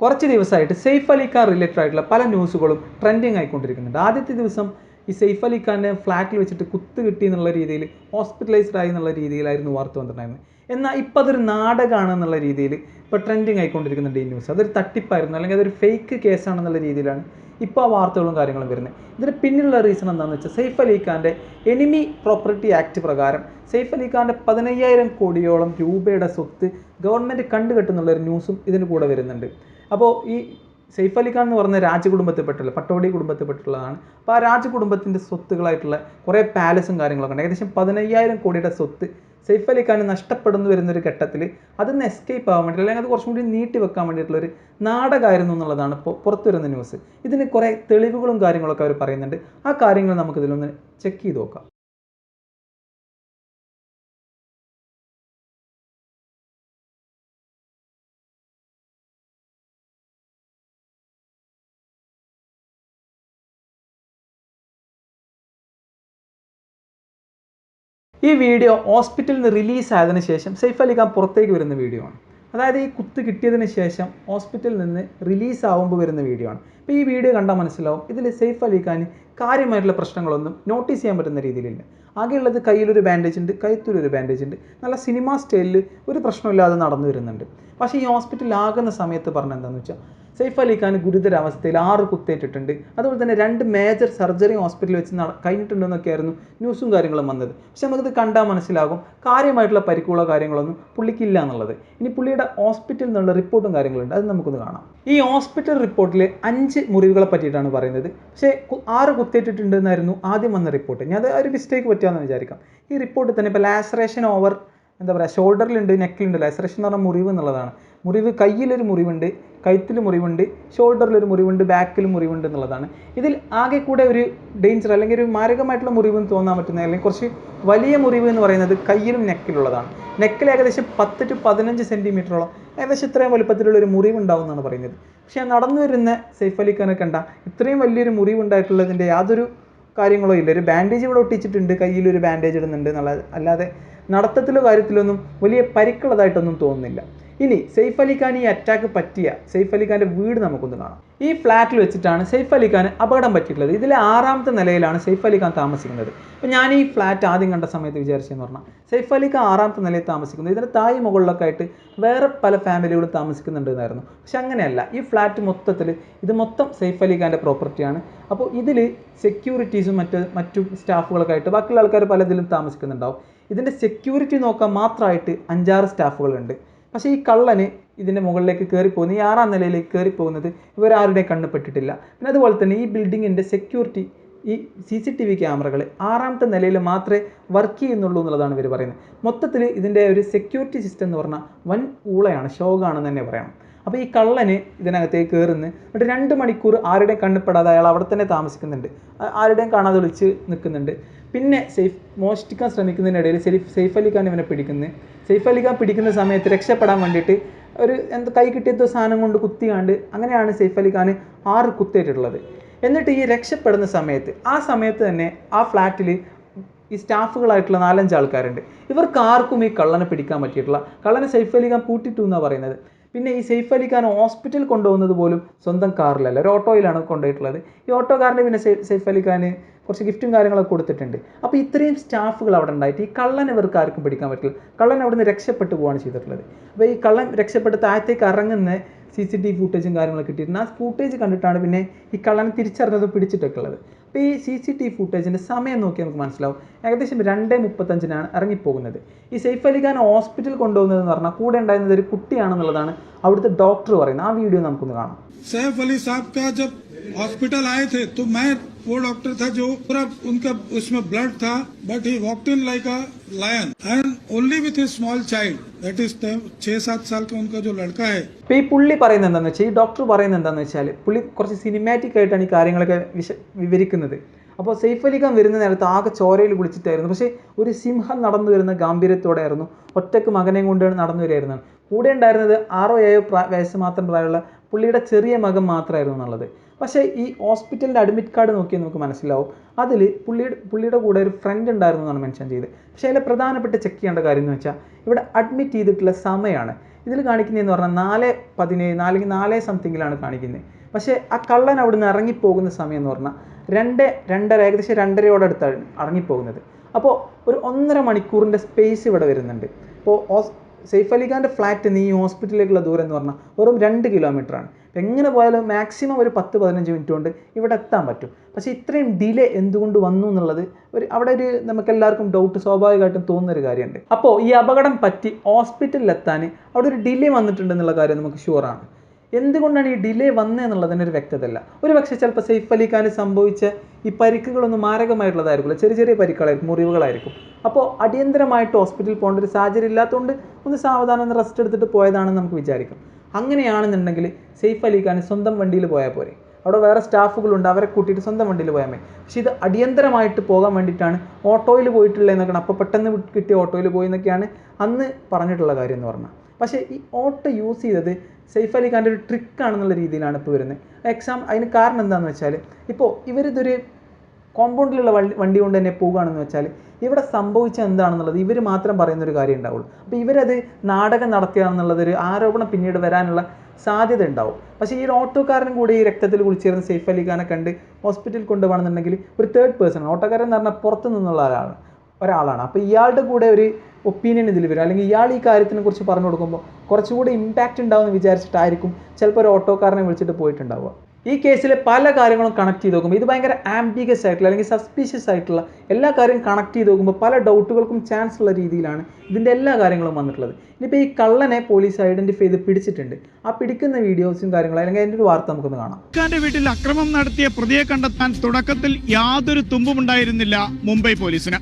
കുറച്ച് ദിവസമായിട്ട് സെയ്ഫ് അലി ഖാൻ റിലേറ്റഡ് ആയിട്ടുള്ള പല ന്യൂസുകളും ട്രെൻഡിങ് ആയിക്കൊണ്ടിരിക്കുന്നുണ്ട്. ആദ്യത്തെ ദിവസം ഈ സെയ്ഫ് അലി ഖാന്റെ ഫ്ലാറ്റിൽ വെച്ചിട്ട് കുത്ത് കിട്ടി എന്നുള്ള രീതിയിൽ ഹോസ്പിറ്റലൈസ്ഡ് ആയി എന്നുള്ള രീതിയിലായിരുന്നു വാർത്ത വന്നിട്ടുണ്ടായിരുന്നത്. എന്നാൽ ഇപ്പോൾ അതൊരു നാടകമാണ് എന്നുള്ള രീതിയിൽ ഇപ്പോൾ ട്രെൻഡിങ് ആയിക്കൊണ്ടിരിക്കുന്നുണ്ട് ഈ ന്യൂസ്. അതൊരു തട്ടിപ്പായിരുന്നു അല്ലെങ്കിൽ അതൊരു ഫേക്ക് കേസാണെന്നുള്ള രീതിയിലാണ് ഇപ്പോൾ ആ വാർത്തകളും കാര്യങ്ങളും വരുന്നത്. ഇതിന് പിന്നിലുള്ള റീസൺ എന്താണെന്ന് വെച്ചാൽ സെയ്ഫ് അലി ഖാന്റെ എനിമി പ്രോപ്പർട്ടി ആക്ട് പ്രകാരം സെയ്ഫ് അലി ഖാന്റെ പതിനയ്യായിരം കോടിയോളം രൂപയുടെ സ്വത്ത് ഗവൺമെന്റ് കണ്ടുകെട്ടുന്നുള്ളൊരു ന്യൂസും ഇതിന് കൂടെ വരുന്നുണ്ട്. അപ്പോൾ ഈ സെയ്ഫ് അലി ഖാൻ എന്ന് പറഞ്ഞ രാജകുടുംബത്തിൽപ്പെട്ടുള്ള പട്ടോടി കുടുംബത്തിൽപ്പെട്ടുള്ളതാണ്. അപ്പോൾ ആ രാജകുടുംബത്തിന്റെ സ്വത്തുകളായിട്ടുള്ള കുറേ പാലസും കാര്യങ്ങളൊക്കെ ഉണ്ട്. ഏകദേശം പതിനയ്യായിരം കോടിയുടെ സ്വത്ത് സെയ്ഫ് അലി ഖാൻ നഷ്ടപ്പെടുന്നു വരുന്നൊരു ഘട്ടത്തിൽ അതിൽ നിന്ന് എസ്കേപ്പ് ആവാൻ വേണ്ടി അല്ലെങ്കിൽ അത് കുറച്ചും കൂടി നീട്ടി വെക്കാൻ വേണ്ടിയിട്ടുള്ള ഒരു നാടകമായിരുന്നു എന്നുള്ളതാണ് ഇപ്പോൾ പുറത്തു വരുന്ന ന്യൂസ് ഇതിന് കുറേ തെളിവുകളും കാര്യങ്ങളൊക്കെ അവർ പറയുന്നുണ്ട്. ആ കാര്യങ്ങൾ നമുക്കിതിലൊന്ന് ചെക്ക് ചെയ്ത് നോക്കാം. ഈ വീഡിയോ ഹോസ്പിറ്റലിൽ നിന്ന് റിലീസ് ആയതിനു ശേഷം സെയ്ഫ് അലി ഖാൻ പുറത്തേക്ക് വരുന്ന വീഡിയോ ആണ്. അതായത് ഈ കുത്ത് കിട്ടിയതിന് ശേഷം ഹോസ്പിറ്റലിൽ നിന്ന് റിലീസ് വരുന്ന വീഡിയോ ആണ്. അപ്പോൾ ഈ വീഡിയോ കണ്ടാൽ മനസ്സിലാവും ഇതിൽ സെയ്ഫ് അലി ഖാൻ കാര്യമായിട്ടുള്ള പ്രശ്നങ്ങളൊന്നും നോട്ടീസ് ചെയ്യാൻ പറ്റുന്ന രീതിയിലില്ല. ആകെയുള്ളത് കയ്യിലൊരു ബാൻഡേജ് ഉണ്ട് കൈത്തൊരു ബാൻഡേജ് ഉണ്ട്. നല്ല സിനിമ സ്റ്റൈലിൽ ഒരു പ്രശ്നമില്ലാതെ നടന്നു വരുന്നുണ്ട്. പക്ഷേ ഈ ഹോസ്പിറ്റലിൽ ആകുന്ന സമയത്ത് പറഞ്ഞ എന്താണെന്ന് വെച്ചാൽ സെയ്ഫ് അലി ഖാൻ ഗുരുതരാവസ്ഥയിൽ ആറ് കുത്തേറ്റിട്ടുണ്ട്. അതുപോലെ തന്നെ രണ്ട് മേജർ സർജറി ഹോസ്പിറ്റലിൽ വെച്ച് കഴിഞ്ഞിട്ടുണ്ടെന്നൊക്കെയായിരുന്നു ന്യൂസും കാര്യങ്ങളും വന്നത്. പക്ഷെ നമുക്കിത് കണ്ടാൽ മനസ്സിലാകും. കാര്യമായിട്ടുള്ള പരിക്കുകളോ കാര്യങ്ങളൊന്നും പുള്ളിക്കില്ല എന്നുള്ളത്. ഇനി പുള്ളിയുടെ ഹോസ്പിറ്റലിൽ നിന്നുള്ള റിപ്പോർട്ടും കാര്യങ്ങളുണ്ട്. അത് നമുക്കൊന്ന് കാണാം. ഈ ഹോസ്പിറ്റൽ റിപ്പോർട്ടിൽ അഞ്ച് മുറിവുകളെ പറ്റിയിട്ടാണ് പറയുന്നത്. പക്ഷേ ആറ് കുത്തേറ്റിട്ടുണ്ടെന്നായിരുന്നു ആദ്യം വന്ന റിപ്പോർട്ട്. ഞാൻ അത് ഒരു മിസ്റ്റേക്ക് പറ്റുകയെന്ന് വിചാരിക്കാം. ഈ റിപ്പോർട്ടിൽ തന്നെ ഇപ്പോൾ ലാസറേഷൻ ഓവർ എന്താ പറയുക ഷോൾഡറിലുണ്ട് നെക്കിലുണ്ട് ലാസറേഷൻ എന്ന് പറഞ്ഞാൽ മുറിവ് എന്നുള്ളതാണ്. മുറിവ് കയ്യിലൊരു മുറിവുണ്ട് കഴുത്തിൽ മുറിവുണ്ട് ഷോൾഡറിലൊരു മുറിവുണ്ട് ബാക്കിൽ മുറിവുണ്ട് എന്നുള്ളതാണ്. ഇതിൽ ആകെ കൂടെ ഒരു ഡേഞ്ചർ അല്ലെങ്കിൽ ഒരു മാരകമായിട്ടുള്ള മുറിവ് എന്ന് തോന്നാൻ പറ്റുന്ന അല്ലെങ്കിൽ കുറച്ച് വലിയ മുറിവ് എന്ന് പറയുന്നത് കയ്യിലും നെക്കിലുള്ളതാണ് നെക്കിൽ ഏകദേശം പത്ത് ടു പതിനഞ്ച് സെന്റിമീറ്ററോളം ഏകദേശം ഇത്രയും വലുപ്പത്തിലുള്ള ഒരു മുറിവുണ്ടാവും എന്നാണ് പറയുന്നത്. പക്ഷേ നടന്നു വരുന്ന സെയ്ഫ് അലി ഖാനെ കണ്ട ഇത്രയും വലിയൊരു മുറിവുണ്ടായിട്ടുള്ളതിന്റെ യാതൊരു കാര്യങ്ങളോ ഇല്ല. ഒരു ബാൻഡേജ് ഇവിടെ ഒട്ടിച്ചിട്ടുണ്ട് കയ്യിൽ ഒരു ബാൻഡേജ് ഇടുന്നുണ്ട് എന്നുള്ളത് അല്ലാതെ നടത്തത്തിലോ കാര്യത്തിലൊന്നും വലിയ പരിക്കുള്ളതായിട്ടൊന്നും തോന്നുന്നില്ല. ഇനി സെയ്ഫ് അലി ഖാൻ ഈ അറ്റാക്ക് പറ്റിയ സെയ്ഫ് അലി ഖാന്റെ വീട് നമുക്കൊന്ന് കാണാം. ഈ ഫ്ലാറ്റിൽ വെച്ചിട്ടാണ് സെയ്ഫ് അലി ഖാൻ അപകടം പറ്റിയിട്ടുള്ളത്. ഇതിലെ ആറാമത്തെ നിലയിലാണ് സെയ്ഫ് അലി ഖാൻ താമസിക്കുന്നത്. അപ്പോൾ ഞാൻ ഈ ഫ്ലാറ്റ് ആദ്യം കണ്ട സമയത്ത് വിചാരിച്ചതെന്ന് പറഞ്ഞാൽ അലി ഖാൻ ആറാമത്തെ നിലയിൽ താമസിക്കുന്നത് ഇതിന്റെ തായ് മുകളിലൊക്കെ ആയിട്ട് വേറെ പല ഫാമിലികളും താമസിക്കുന്നുണ്ടെന്നായിരുന്നു. പക്ഷെ അങ്ങനെയല്ല. ഈ ഫ്ലാറ്റ് മൊത്തത്തിൽ ഇത് മൊത്തം അലി ഖാന്റെ പ്രോപ്പർട്ടിയാണ് അപ്പോൾ ഇതിൽ സെക്യൂരിറ്റീസും മറ്റ് മറ്റു സ്റ്റാഫുകളൊക്കെ ആയിട്ട് ബാക്കിയുള്ള ആൾക്കാർ പലതിലും താമസിക്കുന്നുണ്ടാവും. ഇതിന്റെ സെക്യൂരിറ്റി നോക്കാൻ മാത്രമായിട്ട് അഞ്ചാറ് സ്റ്റാഫുകളുണ്ട്. പക്ഷേ ഈ കള്ളന് ഇതിന്റെ മുകളിലേക്ക് കയറി പോകുന്നത് ഈ ആറാം നിലയിലേക്ക് കയറിപ്പോകുന്നത് ഇവരാരുടെ കണ്ണുപെട്ടിട്ടില്ല പിന്നെ അതുപോലെ തന്നെ ഈ ബിൽഡിങ്ങിന്റെ സെക്യൂരിറ്റി ഈ സി സി ടി വി ക്യാമറകൾ ആറാമത്തെ നിലയിൽ മാത്രമേ വർക്ക് ചെയ്യുന്നുള്ളൂ എന്നുള്ളതാണ് ഇവർ പറയുന്നത്. മൊത്തത്തിൽ ഇതിന്റെ ഒരു സെക്യൂരിറ്റി സിസ്റ്റം എന്ന് പറഞ്ഞാൽ വൻ ഊളയാണ് ശോകമാണെന്ന് തന്നെ പറയണം അപ്പോൾ ഈ കള്ളന് ഇതിനകത്തേക്ക് കയറുന്നു എന്നിട്ട് രണ്ട് മണിക്കൂർ ആരുടെയും കണ്ണിപ്പെടാതെ അയാൾ അവിടെ തന്നെ താമസിക്കുന്നുണ്ട്. ആരുടെയും കാണാതെ വിളിച്ച് നിൽക്കുന്നുണ്ട്. പിന്നെ സേഫ് മോഷ്ടിക്കാൻ ശ്രമിക്കുന്നതിനിടയിൽ സെയ്ഫ് സെയ്ഫ് അലി ഖാൻ ഇവനെ പിടിക്കുന്നു. സെയ്ഫ് അലി ഖാൻ പിടിക്കുന്ന സമയത്ത് രക്ഷപ്പെടാൻ വേണ്ടിയിട്ട് ഒരു എന്താ കൈ കിട്ടിയതോ സാധനം കൊണ്ട് കുത്തിയാണ്ട് അങ്ങനെയാണ് സെയ്ഫ് അലി ഖാൻ ആറ് കുത്തേറ്റിട്ടുള്ളത്. എന്നിട്ട് ഈ രക്ഷപ്പെടുന്ന സമയത്ത് ആ സമയത്ത് തന്നെ ആ ഫ്ലാറ്റിൽ ഈ സ്റ്റാഫുകളായിട്ടുള്ള നാലഞ്ച് ആൾക്കാരുണ്ട്. ഇവർക്ക് ആർക്കും ഈ കള്ളനെ പിടിക്കാൻ പറ്റിയിട്ടില്ല. കള്ളനെ സെയ്ഫ് അലി ഖാൻ പൂട്ടിട്ടു എന്നാണ് പറയുന്നത്? പിന്നെ ഈ സെയ്ഫ് അലി ഖാൻ ഹോസ്പിറ്റലിൽ കൊണ്ടുപോകുന്നത് പോലും സ്വന്തം കാറിലല്ല ഒരു ഓട്ടോയിലാണ് കൊണ്ടുപോയിട്ടുള്ളത്. ഈ ഓട്ടോക്കാരന് പിന്നെ സെയ്- സെയ്ഫ് അലി ഖാൻ കുറച്ച് ഗിഫ്റ്റും കാര്യങ്ങളൊക്കെ കൊടുത്തിട്ടുണ്ട്. അപ്പോൾ ഇത്രയും സ്റ്റാഫുകൾ അവിടെ ഉണ്ടായിട്ട് ഈ കള്ളൻ ഇവർക്ക് ആർക്കും പിടിക്കാൻ പറ്റില്ല. കള്ളൻ അവിടെ നിന്ന് രക്ഷപ്പെട്ടു പോവുകയാണ് ചെയ്തിട്ടുള്ളത്. അപ്പോൾ ഈ കള്ളൻ രക്ഷപ്പെട്ട് താഴത്തേക്ക് ഇറങ്ങുന്ന സി സി ടി വി ഫുട്ടേജും കാര്യങ്ങളൊക്കെ കിട്ടിയിരുന്നു ആ ഫുട്ടേജ് കണ്ടിട്ടാണ് പിന്നെ ഈ കള്ളനെ തിരിച്ചറിഞ്ഞത് പിടിച്ചിട്ടൊക്കെ ഉള്ളത്. അപ്പോൾ ഈ സി സി ടി വി ഫുട്ടേജിന്റെ സമയം നോക്കി നമുക്ക് മനസ്സിലാവും. ഏകദേശം രണ്ട് മുപ്പത്തഞ്ചിനാണ് ഇറങ്ങിപ്പോകുന്നത്. ഈ സെയ്ഫ് അലി ഖാൻ ഹോസ്പിറ്റൽ കൊണ്ടുപോകുന്നതെന്ന് പറഞ്ഞാൽ കൂടെ ഉണ്ടായിരുന്നത് ഒരു കുട്ടിയാണെന്നുള്ളതാണ് അവിടുത്തെ ഡോക്ടർ പറയുന്നത്. ആ വീഡിയോ നമുക്കൊന്ന് കാണാം. സൈഫ് അലി സാബ് हॉस्पिटल आए थे तो मैं वो डॉक्टर था जो पूरा उनका उसमें ब्लड था but he walked in like a lion and only with a small child that is छह सात साल का उनका जो लड़का है ഇപ്പോൾ ഈ പുള്ളി പറയുന്നത് എന്താണെന്ന് വെച്ചാൽ ഈ ഡോക്ടർ പറയുന്നത് എന്താണെന്ന് വെച്ചാൽ പുള്ളി കുറച്ച് സിനിമാറ്റിക് ആയിട്ടാണ് ഈ കാര്യങ്ങളൊക്കെ വിശ വിവരിക്കുന്നത് അപ്പോൾ സെയ്ഫ് അലി ഖാൻ വരുന്ന നേരത്ത് ആകെ ചോരയിൽ കുളിച്ചിട്ടായിരുന്നു പക്ഷേ ഒരു സിംഹം നടന്നു വരുന്ന ഗാംഭീര്യത്തോടെ ആയിരുന്നു ഒറ്റക്ക് മകനെയും കൊണ്ട് നടന്നു വരികയായിരുന്നു കൂടെ ഉണ്ടായിരുന്നത് ആറോ ഏഴോ പ്രാ വയസ്സ് മാത്രം പ്രായമുള്ള പുള്ളിയുടെ ചെറിയ മകൻ മാത്രമായിരുന്നു എന്നുള്ളത് പക്ഷേ ഈ ഹോസ്പിറ്റലിന്റെ അഡ്മിറ്റ് കാർഡ് നോക്കിയാൽ നമുക്ക് മനസ്സിലാവും. അതിൽ പുള്ളിയുടെ പുള്ളിയുടെ കൂടെ ഒരു ഫ്രണ്ട് ഉണ്ടായിരുന്നു എന്നാണ് മെൻഷൻ ചെയ്തത്. പക്ഷേ അതിലെ പ്രധാനപ്പെട്ട ചെക്ക് ചെയ്യേണ്ട കാര്യം എന്ന് വെച്ചാൽ ഇവിടെ അഡ്മിറ്റ് ചെയ്തിട്ടുള്ള സമയമാണ് ഇതിൽ കാണിക്കുന്നതെന്ന് പറഞ്ഞാൽ നാല് പതിനേഴ് നാല് നാല് സംതിങ്ങിലാണ് കാണിക്കുന്നത്. പക്ഷേ ആ കള്ളൻ അവിടുന്ന് ഇറങ്ങിപ്പോകുന്ന സമയം എന്ന് പറഞ്ഞാൽ രണ്ട് രണ്ടര ഏകദേശം രണ്ടരയോടെ അടുത്താണ് ഇറങ്ങിപ്പോകുന്നത്. അപ്പോൾ ഒരു ഒന്നര മണിക്കൂറിന്റെ സ്പേസ് ഇവിടെ വരുന്നുണ്ട്. അപ്പോൾ ഹോസ് സെയ്ഫ് അലി ഖാന്റെ ഫ്ലാറ്റ് നീ ഹോസ്പിറ്റലിലേക്കുള്ള ദൂരം എന്ന് പറഞ്ഞാൽ വെറും രണ്ട് കിലോമീറ്ററാണ് എങ്ങനെ പോയാലും മാക്സിമം ഒരു പത്ത് പതിനഞ്ച് മിനിറ്റ് കൊണ്ട് ഇവിടെ എത്താൻ പറ്റും. പക്ഷേ ഇത്രയും ഡിലേ എന്തുകൊണ്ട് വന്നു എന്നുള്ളത് ഒരു അവിടെ ഒരു നമുക്ക് എല്ലാവർക്കും ഡൗട്ട് സ്വാഭാവികമായിട്ടും തോന്നുന്ന ഒരു കാര്യമുണ്ട്. അപ്പോൾ ഈ അപകടം പറ്റി ഹോസ്പിറ്റലിൽ എത്താൻ അവിടെ ഒരു ഡിലേ വന്നിട്ടുണ്ട് എന്നുള്ള കാര്യം നമുക്ക് ഷുവറാണ് എന്തുകൊണ്ടാണ് ഈ ഡിലേ വന്നത് എന്നുള്ളതിന് ഒരു വ്യക്തതയില്ല ഒരു പക്ഷേ ചിലപ്പോൾ സൈഫ് അലി സംഭവിച്ച ഈ പരിക്കുകളൊന്നും മാരകമായിട്ടുള്ളതായിരിക്കില്ല. ചെറിയ ചെറിയ പരിക്കുകളായിരിക്കും മുറിവുകളായിരിക്കും. അപ്പോൾ അടിയന്തരമായിട്ട് ഹോസ്പിറ്റലിൽ പോകേണ്ട ഒരു സാഹചര്യം ഇല്ലാത്തതുകൊണ്ട് ഒന്ന് സാവധാനം ഒന്ന് റെസ്റ്റ് എടുത്തിട്ട് പോയതാണെന്ന് നമുക്ക് വിചാരിക്കും. അങ്ങനെയാണെന്നുണ്ടെങ്കിൽ സെയ്ഫ് അലി ഖാൻ സ്വന്തം വണ്ടിയിൽ പോയാൽ പോരെ. അവിടെ വേറെ സ്റ്റാഫുകളുണ്ട് അവരെ കൂട്ടിയിട്ട് സ്വന്തം വണ്ടിയിൽ പോയാൽ മതി. പക്ഷേ ഇത് അടിയന്തരമായിട്ട് പോകാൻ വേണ്ടിയിട്ടാണ് ഓട്ടോയിൽ പോയിട്ടുള്ളതെന്നൊക്കെയാണ് അപ്പോൾ പെട്ടെന്ന് കിട്ടിയ ഓട്ടോയിൽ പോയി എന്നൊക്കെയാണ് അന്ന് പറഞ്ഞിട്ടുള്ള കാര്യം എന്ന് പറഞ്ഞാൽ. പക്ഷേ ഈ ഓട്ടോ യൂസ് ചെയ്തത് സെയ്ഫ് അലി ഖാന്റെ ഒരു ട്രിക്കാണെന്നുള്ള രീതിയിലാണ് ഇപ്പോൾ വരുന്നത്. എക്സാം അതിന് കാരണം എന്താണെന്ന് വെച്ചാൽ ഇപ്പോൾ ഇവരിതൊരു കോമ്പൗണ്ടിലുള്ള വണ്ടി വണ്ടി കൊണ്ട് തന്നെ പോകുകയാണെന്ന് വെച്ചാൽ ഇവിടെ സംഭവിച്ചത് എന്താണെന്നുള്ളത് ഇവർ മാത്രം പറയുന്നൊരു കാര്യം ഉണ്ടാവുള്ളൂ. അപ്പോൾ ഇവരത് നാടകം നടത്തിയാണെന്നുള്ളതൊരു ആരോപണം പിന്നീട് വരാനുള്ള സാധ്യത ഉണ്ടാവും. പക്ഷേ ഈ ഒരു ഓട്ടോക്കാരനും കൂടി ഈ രക്തത്തിൽ കുളിച്ചിരുന്ന സെയ്ഫ് അലി ഖാനെ കണ്ട് ഹോസ്പിറ്റലിൽ കൊണ്ടുപോകണമെന്നുണ്ടെങ്കിൽ ഒരു തേർഡ് പേഴ്സൺ ഓട്ടോക്കാരൻ എന്ന് പറഞ്ഞാൽ പുറത്ത് നിന്നുള്ള ഒരാളാണ്. ഒരാളാണ്. അപ്പോൾ ഇയാളുടെ കൂടെ ഒരു ഒപ്പീനിയൻ ഇതിൽ വരും. അല്ലെങ്കിൽ ഇയാൾ ഈ കാര്യത്തിനെ കുറിച്ച് പറഞ്ഞു കൊടുക്കുമ്പോൾ കുറച്ചുകൂടി ഇമ്പാക്റ്റ് ഉണ്ടാവുമെന്ന് വിചാരിച്ചിട്ടായിരിക്കും ചിലപ്പോൾ ഒരു ഓട്ടോക്കാരനെ വിളിച്ചിട്ട് പോയിട്ടുണ്ടാവുക. ഈ കേസിലെ പല കാര്യങ്ങളും കണക്ട് ചെയ്ത് നോക്കുമ്പോൾ ഇത് ഭയങ്കര ആംബിഗസ് ആയിട്ടുള്ള അല്ലെങ്കിൽ സസ്പീഷ്യസ് ആയിട്ടുള്ള എല്ലാ കാര്യവും കണക്ട് ചെയ്ത് നോക്കുമ്പോൾ പല ഡൗട്ടുകൾക്കും ചാൻസ് ഉള്ള രീതിയിലാണ് ഇതിന്റെ എല്ലാ കാര്യങ്ങളും വന്നിട്ടുള്ളത്. ഇനിയിപ്പോൾ ഈ കള്ളനെ പോലീസ് ഐഡന്റിഫൈ ചെയ്ത് പിടിച്ചിട്ടുണ്ട്. ആ പിടിക്കുന്ന വീഡിയോസും കാര്യങ്ങളും അല്ലെങ്കിൽ അതിന്റെ ഒരു വാർത്ത നമുക്കൊന്ന് കാണാം. വീട്ടിൽ അക്രമം നടത്തിയ പ്രതിയെ കണ്ടെത്താൻ തുടക്കത്തിൽ യാതൊരു തുമ്പും ഉണ്ടായിരുന്നില്ല മുംബൈ പോലീസിന്.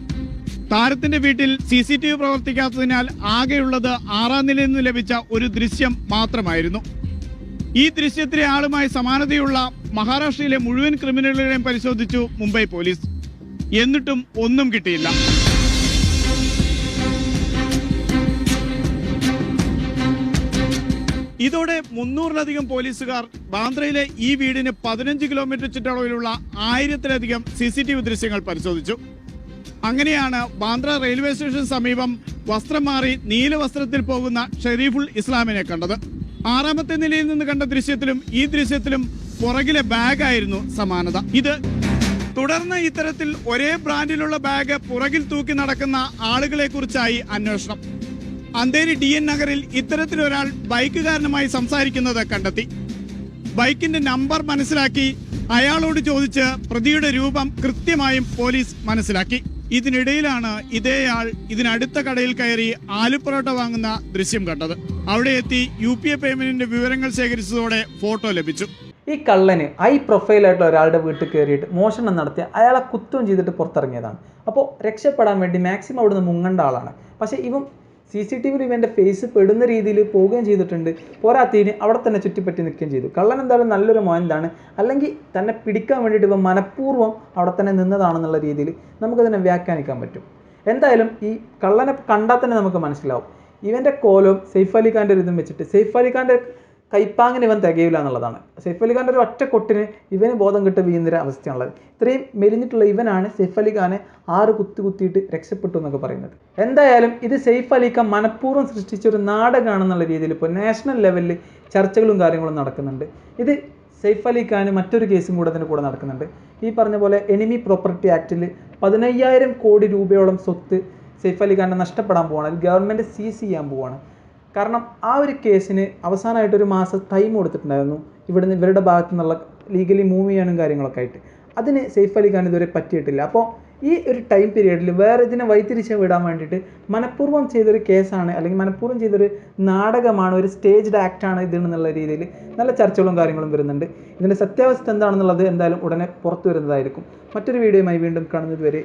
താരത്തിന്റെ വീട്ടിൽ സി സി ടി വി പ്രവർത്തിക്കാത്തതിനാൽ ആകെയുള്ളത് ആറാം നിലയിൽ നിന്ന് ലഭിച്ച ഒരു ദൃശ്യം മാത്രമായിരുന്നു. ഈ ദൃശ്യത്തിലെ ആളുമായി സമാനതയുള്ള മഹാരാഷ്ട്രയിലെ മുഴുവൻ ക്രിമിനലുകളെയും പരിശോധിച്ചു മുംബൈ പോലീസ്. എന്നിട്ടും ഒന്നും കിട്ടിയില്ല. ഇതോടെ മുന്നൂറിലധികം പോലീസുകാർ ബാന്ദ്രയിലെ ഈ വീടിന് പതിനഞ്ച് കിലോമീറ്റർ ചുറ്റളവിലുള്ള ആയിരത്തിലധികം സി സി ടി വി ദൃശ്യങ്ങൾ പരിശോധിച്ചു. അങ്ങനെയാണ് ബാന്ദ്ര റെയിൽവേ സ്റ്റേഷൻ സമീപം വസ്ത്രം മാറി നീല വസ്ത്രത്തിൽ പോകുന്ന ഷെരീഫുൾ ഇസ്ലാമിനെ കണ്ടത്. ആറാമത്തെ നിലയിൽ നിന്ന് കണ്ട ദൃശ്യത്തിലും ഈ ദൃശ്യത്തിലും പുറകിലെ ബാഗായിരുന്നു സമാനത. ഇത് തുടർന്ന് ഇത്തരത്തിൽ ഒരേ ബ്രാൻഡിലുള്ള ബാഗ് പുറകിൽ തൂക്കി നടക്കുന്ന ആളുകളെ കുറിച്ചായി അന്വേഷണം. അന്തേരി ഡി എൻ നഗറിൽ ഇത്തരത്തിലൊരാൾ ബൈക്കുകാരനുമായി സംസാരിക്കുന്നത് കണ്ടെത്തി. ബൈക്കിന്റെ നമ്പർ മനസ്സിലാക്കി അയാളോട് ചോദിച്ച് പ്രതിയുടെ രൂപം കൃത്യമായും പോലീസ് മനസ്സിലാക്കി. ഇതിനിടയിലാണ് ഇതേയാൾ ഇതിനടുത്ത കടയിൽ കയറി ആലുപൊറോട്ട വാങ്ങുന്ന ദൃശ്യം കണ്ടത്. അവിടെ എത്തി യു പി ഐ പേയ്മെന്റിന്റെ വിവരങ്ങൾ ശേഖരിച്ചതോടെ ഫോട്ടോ ലഭിച്ചു. ഈ കള്ളന് ഹൈ പ്രൊഫൈലായിട്ടുള്ള ഒരാളുടെ വീട്ടിൽ കയറിയിട്ട് മോഷണം നടത്തി അയാളെ കുറ്റം ചെയ്തിട്ട് പുറത്തിറങ്ങിയതാണ്. അപ്പോൾ രക്ഷപ്പെടാൻ വേണ്ടി മാക്സിമം അവിടുന്ന് മുങ്ങേണ്ട ആളാണ്. പക്ഷേ ഇവൻ സി സി ടി വിയിൽ ഇവന്റെ ഫേസ് പെടുന്ന രീതിയിൽ പോവുകയും ചെയ്തിട്ടുണ്ട്. പോരാത്തതിന് അവിടെ തന്നെ ചുറ്റിപ്പറ്റി നിൽക്കുകയും ചെയ്തു. കള്ളൻ എന്തായാലും നല്ലൊരു മോയന്താണ് അല്ലെങ്കിൽ തന്നെ പിടിക്കാൻ വേണ്ടിയിട്ട് ഇവൻ മനഃപൂർവം അവിടെ തന്നെ നിന്നതാണെന്നുള്ള രീതിയിൽ നമുക്കതിനെ വ്യാഖ്യാനിക്കാൻ പറ്റും. എന്തായാലും ഈ കള്ളനെ കണ്ടാൽ തന്നെ നമുക്ക് മനസ്സിലാവും. ഇവന്റെ കോലവും സെയ്ഫ് അലി ഖാന്റെ ഒരു ഇതും വെച്ചിട്ട് സെയ്ഫ് അലി ഖാന്റെ കൈപ്പാങ്ങിന് ഇവൻ തികയില്ല എന്നുള്ളതാണ്. സെയ്ഫ് അലി ഖാന്റെ ഒരു ഒറ്റ കൊട്ടിന് ഇവന് ബോധം കിട്ട് വീഴുന്നൊരു അവസ്ഥയാണുള്ളത്. ഇത്രയും മെലിഞ്ഞിട്ടുള്ള ഇവനാണ് സെയ്ഫ് അലി ഖാനെ ആറ് കുത്തി കുത്തിയിട്ട് രക്ഷപ്പെട്ടു എന്നൊക്കെ പറയുന്നത്. എന്തായാലും ഇത് സെയ്ഫ് അലി മനഃപൂർവം സൃഷ്ടിച്ച ഒരു നാടകമാണെന്നുള്ള രീതിയിൽ ഇപ്പോൾ നാഷണൽ ലെവലിൽ ചർച്ചകളും കാര്യങ്ങളും നടക്കുന്നുണ്ട്. ഇത് സെയ്ഫ് അലി മറ്റൊരു കേസും കൂടെ അതിന്റെ കൂടെ നടക്കുന്നുണ്ട്. ഈ പറഞ്ഞ പോലെ എനിമി പ്രോപ്പർട്ടി ആക്റ്റിൽ പതിനയ്യായിരം കോടി രൂപയോളം സ്വത്ത് സെയ്ഫ് അലി നഷ്ടപ്പെടാൻ പോവാണ്. ഗവൺമെന്റ് സീസ് ചെയ്യാൻ പോവാണ്. കാരണം ആ ഒരു കേസിന് അവസാനമായിട്ട് ഒരു മാസം ടൈം കൊടുത്തിട്ടുണ്ടായിരുന്നു. ഇവിടുന്ന് ഇവരുടെ ഭാഗത്തു നിന്നുള്ള ലീഗലി മൂവ് ചെയ്യാനും കാര്യങ്ങളൊക്കെ ആയിട്ട്. അതിന് സേഫ് അലി ഖാൻ ഇതുവരെ പറ്റിയിട്ടില്ല. അപ്പോൾ ഈ ഒരു ടൈം പീരീഡിൽ വേറെ ഇതിനെ വഴിതിരിച്ച് വിടാൻ വേണ്ടിയിട്ട് മനഃപൂർവം ചെയ്തൊരു കേസാണ് അല്ലെങ്കിൽ മനഃപൂർവം ചെയ്തൊരു നാടകമാണ് ഒരു സ്റ്റേജ്ഡ് ആക്റ്റാണ് ഇതെന്നുള്ള രീതിയിൽ നല്ല ചർച്ചകളും കാര്യങ്ങളും വരുന്നുണ്ട്. ഇതിന്റെ സത്യാവസ്ഥ എന്താണെന്നുള്ളത് എന്തായാലും ഉടനെ പുറത്തു വരുന്നതായിരിക്കും. മറ്റൊരു വീഡിയോയുമായി വീണ്ടും കാണുന്നത് വരെ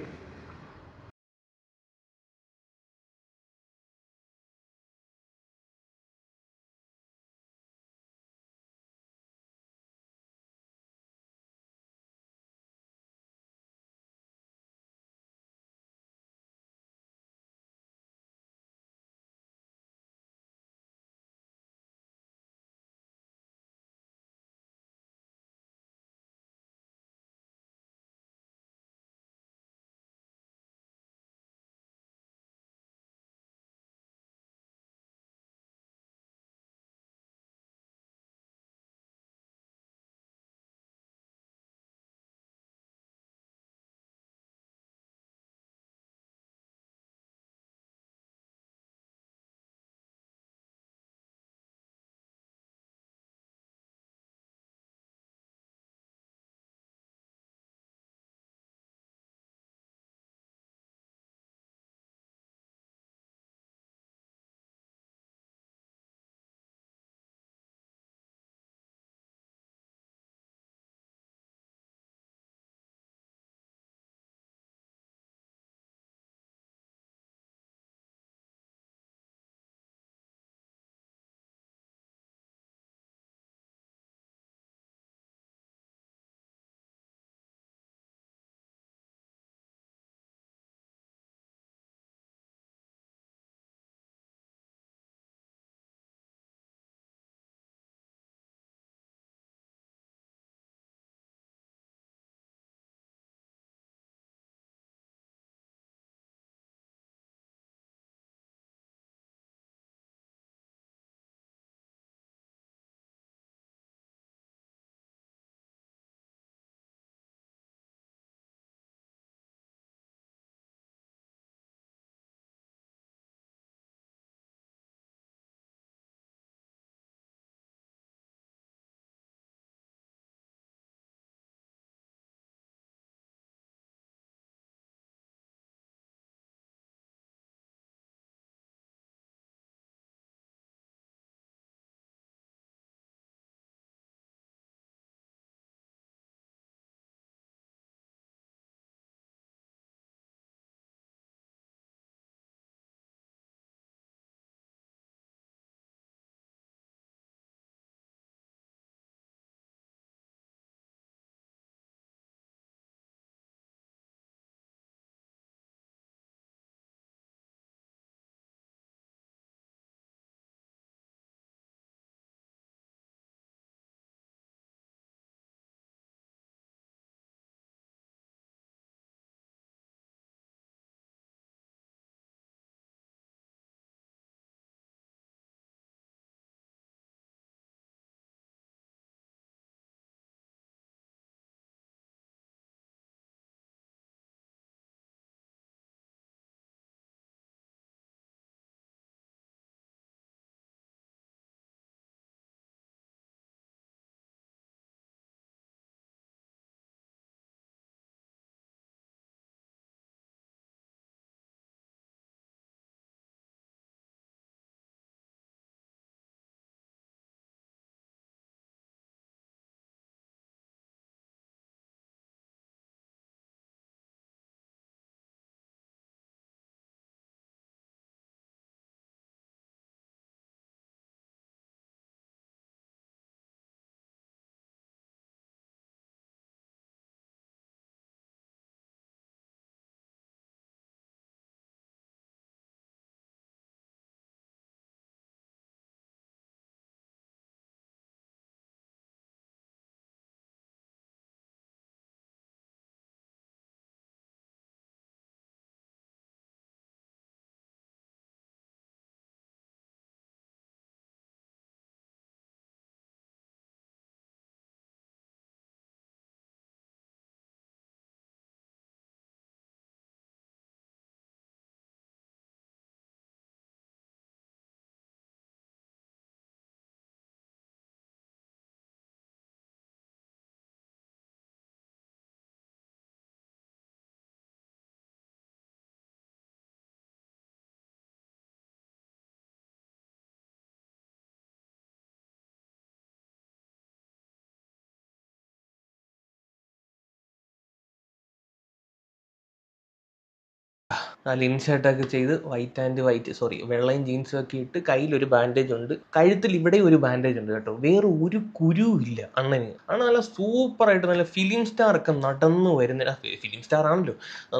നല്ല ഇൻഷർട്ടൊക്കെ ചെയ്ത് വൈറ്റ് ആൻഡ് വൈറ്റ് സോറി വെള്ളയും ജീൻസും ഒക്കെ ഇട്ട് കയ്യിലൊരു ബാൻഡേജ് ഉണ്ട്. കഴുത്തിൽ ഇവിടെ ഒരു ബാൻഡേജ് ഉണ്ട് കേട്ടോ. വേറെ ഒരു കുരുവും ഇല്ല അണ്ണന്. ആണ് നല്ല സൂപ്പറായിട്ട് നല്ല ഫിലിം സ്റ്റാർ ഒക്കെ നടന്നു വരുന്ന ഫിലിം സ്റ്റാർ ആണല്ലോ.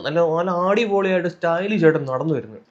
നല്ല നല്ല അടിപൊളിയായിട്ട് സ്റ്റൈലിഷ് ആയിട്ട് നടന്നു വരുന്നത്.